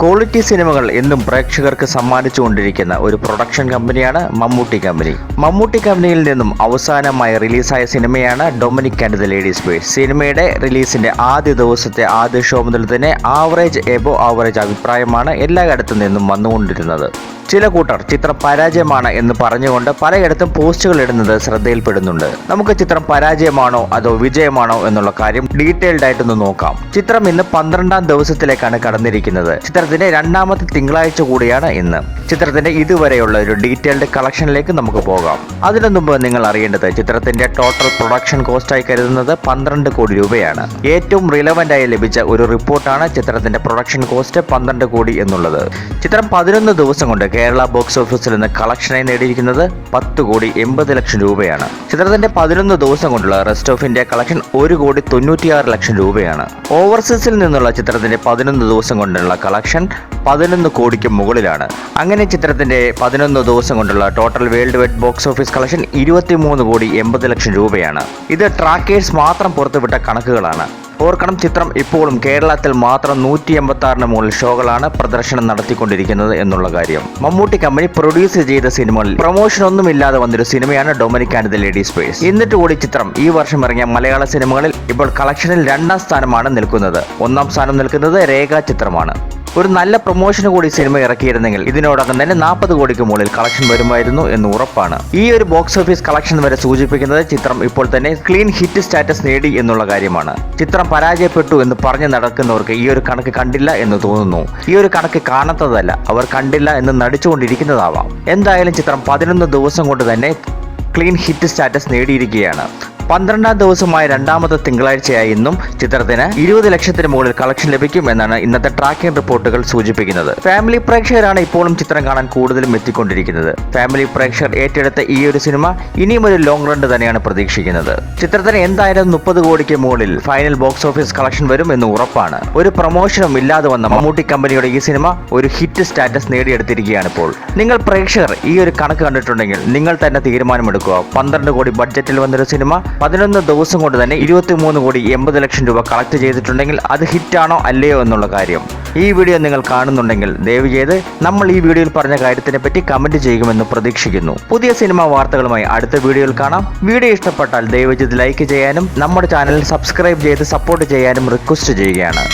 Quality സിനിമകൾ എന്നും പ്രേക്ഷകർക്ക് സമ്മാനിച്ചുകൊണ്ടിരിക്കുന്ന ഒരു പ്രൊഡക്ഷൻ കമ്പനിയാണ് മമ്മൂട്ടി കമ്പനി. മമ്മൂട്ടി കമ്പനിയിൽ നിന്നും അവസാനമായി റിലീസായ സിനിമയാണ് Dominic and the ladies boy സിനിമയുടെ റിലീസിന്റെ ആദ്യ ദിവസത്തെ ആദ്യ ഷോ മുതൽ തന്നെ ആവറേജ് എബോ ആവറേജ് അഭിപ്രായമാണ് എല്ലായിടത്തു നിന്നും വന്നുകൊണ്ടിരുന്നത്. ചില കൂട്ടർ ചിത്രം പരാജയമാണ് എന്ന് പറഞ്ഞുകൊണ്ട് പലയിടത്തും പോസ്റ്റുകൾ ഇടുന്നത് ശ്രദ്ധയിൽപ്പെടുന്നുണ്ട്. നമുക്ക് ചിത്രം പരാജയമാണോ അതോ വിജയമാണോ എന്നുള്ള കാര്യം ഡീറ്റെയിൽഡ് ആയിട്ടൊന്ന് നോക്കാം. ചിത്രം ഇന്ന് പന്ത്രണ്ടാം ദിവസത്തിലേക്കാണ് കടന്നിരിക്കുന്നത്. ചിത്രത്തിന്റെ രണ്ടാമത്തെ തിങ്കളാഴ്ച കൂടിയാണ് ഇന്ന്. ചിത്രത്തിന്റെ ഇതുവരെയുള്ള ഒരു ഡീറ്റെയിൽഡ് കളക്ഷനിലേക്ക് നമുക്ക് പോകാം. അതിനു മുമ്പ് നിങ്ങൾ അറിയേണ്ടത് ചിത്രത്തിന്റെ ടോട്ടൽ പ്രൊഡക്ഷൻ കോസ്റ്റായി കരുതുന്നത് പന്ത്രണ്ട് കോടി രൂപയാണ്. ഏറ്റവും റിലവന്റ് ആയി ലഭിച്ച ഒരു റിപ്പോർട്ടാണ് ചിത്രത്തിന്റെ പ്രൊഡക്ഷൻ കോസ്റ്റ് പന്ത്രണ്ട് കോടി എന്നുള്ളത്. ചിത്രം പതിനൊന്ന് ദിവസം കൊണ്ട് കേരള ബോക്സ് ഓഫീസിൽ നിന്ന് കളക്ഷനായി നേടിയിരിക്കുന്നത് പത്ത് കോടി എൺപത് ലക്ഷം രൂപയാണ്. ചിത്രത്തിന്റെ പതിനൊന്ന് ദിവസം കൊണ്ടുള്ള റെസ്റ്റ് ഓഫ് ഇന്ത്യ കളക്ഷൻ ഒരു കോടി തൊണ്ണൂറ്റിയാറ് ലക്ഷം രൂപയാണ്. ഓവർസീസിൽ നിന്നുള്ള ചിത്രത്തിന്റെ പതിനൊന്ന് ദിവസം കൊണ്ടുള്ള കളക്ഷൻ പതിനൊന്ന് കോടിക്ക് മുകളിലാണ്. അങ്ങനെ ചിത്രത്തിന്റെ പതിനൊന്ന് ദിവസം കൊണ്ടുള്ള total world wide box office collection ഇരുപത്തിമൂന്ന് കോടി എൺപത് ലക്ഷം രൂപയാണ്. ഇത് ട്രാക്കേഴ്സ് മാത്രം പുറത്തുവിട്ട കണക്കുകളാണ്. ഓർക്കണം ചിത്രം ഇപ്പോഴും കേരളത്തിൽ മാത്രം നൂറ്റി എൺപത്തി ആറിന് മുകളിൽ ഷോകളാണ് പ്രദർശനം നടത്തിക്കൊണ്ടിരിക്കുന്നത് എന്നുള്ള കാര്യം. മമ്മൂട്ടി കമ്പനി പ്രൊഡ്യൂസ് ചെയ്ത സിനിമകളിൽ പ്രൊമോഷൻ ഒന്നും ഇല്ലാതെ വന്നൊരു സിനിമയാണ് Dominic and the ladies purse എന്നിട്ട് കൂടി ചിത്രം ഈ വർഷം ഇറങ്ങിയ മലയാള സിനിമകളിൽ ഇപ്പോൾ കളക്ഷനിൽ രണ്ടാം സ്ഥാനമാണ് നിൽക്കുന്നത്. ഒന്നാം സ്ഥാനം നിൽക്കുന്നത് രേഖാ ചിത്രമാണ്. ഒരു നല്ല പ്രൊമോഷന് കൂടി സിനിമ ഇറക്കിയിരുന്നെങ്കിൽ ഇതിനോടകം തന്നെ നാൽപ്പത് കോടിക്ക് മുകളിൽ കളക്ഷൻ വരുമായിരുന്നു എന്ന് ഉറപ്പാണ്. ഈ ഒരു ബോക്സ് ഓഫീസ് കളക്ഷൻ വരെ സൂചിപ്പിക്കുന്നത് ചിത്രം ഇപ്പോൾ തന്നെ ക്ലീൻ ഹിറ്റ് സ്റ്റാറ്റസ് നേടി എന്നുള്ള കാര്യമാണ്. ചിത്രം പരാജയപ്പെട്ടു എന്ന് പറഞ്ഞു നടക്കുന്നവർക്ക് ഈ ഒരു കണക്ക് കണ്ടില്ല എന്ന് തോന്നുന്നു. ഈ ഒരു കണക്ക് കാണാത്തതല്ല അവർ കണ്ടില്ല എന്ന് നടിച്ചുകൊണ്ടിരിക്കുന്നതാവാം. എന്തായാലും ചിത്രം പതിനൊന്ന് ദിവസം കൊണ്ട് തന്നെ ക്ലീൻ ഹിറ്റ് സ്റ്റാറ്റസ് നേടിയിരിക്കുകയാണ്. പന്ത്രണ്ടാം ദിവസമായ രണ്ടാമത്തെ തിങ്കളാഴ്ചയായി ഇന്നും ചിത്രത്തിന് ഇരുപത് ലക്ഷത്തിന് മുകളിൽ കളക്ഷൻ ലഭിക്കും എന്നാണ് ഇന്നത്തെ ട്രാക്കിംഗ് റിപ്പോർട്ടുകൾ സൂചിപ്പിക്കുന്നത്. ഫാമിലി പ്രേക്ഷകരാണ് ഇപ്പോഴും ചിത്രം കാണാൻ കൂടുതലും എത്തിക്കൊണ്ടിരിക്കുന്നത്. ഫാമിലി പ്രേക്ഷകർ ഏറ്റെടുത്ത ഈ ഒരു സിനിമ ഇനിയും ഒരു ലോങ് റൺ തന്നെയാണ് പ്രതീക്ഷിക്കുന്നത്. ചിത്രത്തിന് എന്തായാലും മുപ്പത് കോടിക്ക് മുകളിൽ ഫൈനൽ ബോക്സ് ഓഫീസ് കളക്ഷൻ വരും എന്ന് ഉറപ്പാണ്. ഒരു പ്രൊമോഷനും ഇല്ലാതെ വന്ന മമ്മൂട്ടി കമ്പനിയുടെ ഈ സിനിമ ഒരു ഹിറ്റ് സ്റ്റാറ്റസ് നേടിയെടുത്തിരിക്കുകയാണ് ഇപ്പോൾ. നിങ്ങൾ പ്രേക്ഷകർ ഈ ഒരു കണക്ക് കണ്ടിട്ടുണ്ടെങ്കിൽ നിങ്ങൾ തന്നെ തീരുമാനമെടുക്കുക. പന്ത്രണ്ട് കോടി ബഡ്ജറ്റിൽ വന്നൊരു സിനിമ പതിനൊന്ന് ദിവസം കൊണ്ട് തന്നെ ഇരുപത്തി മൂന്ന് കോടി എൺപത് ലക്ഷം രൂപ കളക്ട് ചെയ്തിട്ടുണ്ടെങ്കിൽ അത് ഹിറ്റാണോ അല്ലയോ എന്നുള്ള കാര്യം. ഈ വീഡിയോ നിങ്ങൾ കാണുന്നുണ്ടെങ്കിൽ ദയവ് ചെയ്ത് നമ്മൾ ഈ വീഡിയോയിൽ പറഞ്ഞ കാര്യത്തിനെ പറ്റി കമന്റ് ചെയ്യുമെന്ന് പ്രതീക്ഷിക്കുന്നു. പുതിയ സിനിമാ വാർത്തകളുമായി അടുത്ത വീഡിയോയിൽ കാണാം. വീഡിയോ ഇഷ്ടപ്പെട്ടാൽ ദയവ് ചെയ്ത് ലൈക്ക് ചെയ്യാനും നമ്മുടെ ചാനൽ സബ്സ്ക്രൈബ് ചെയ്ത് സപ്പോർട്ട് ചെയ്യാനും റിക്വസ്റ്റ് ചെയ്യുകയാണ്.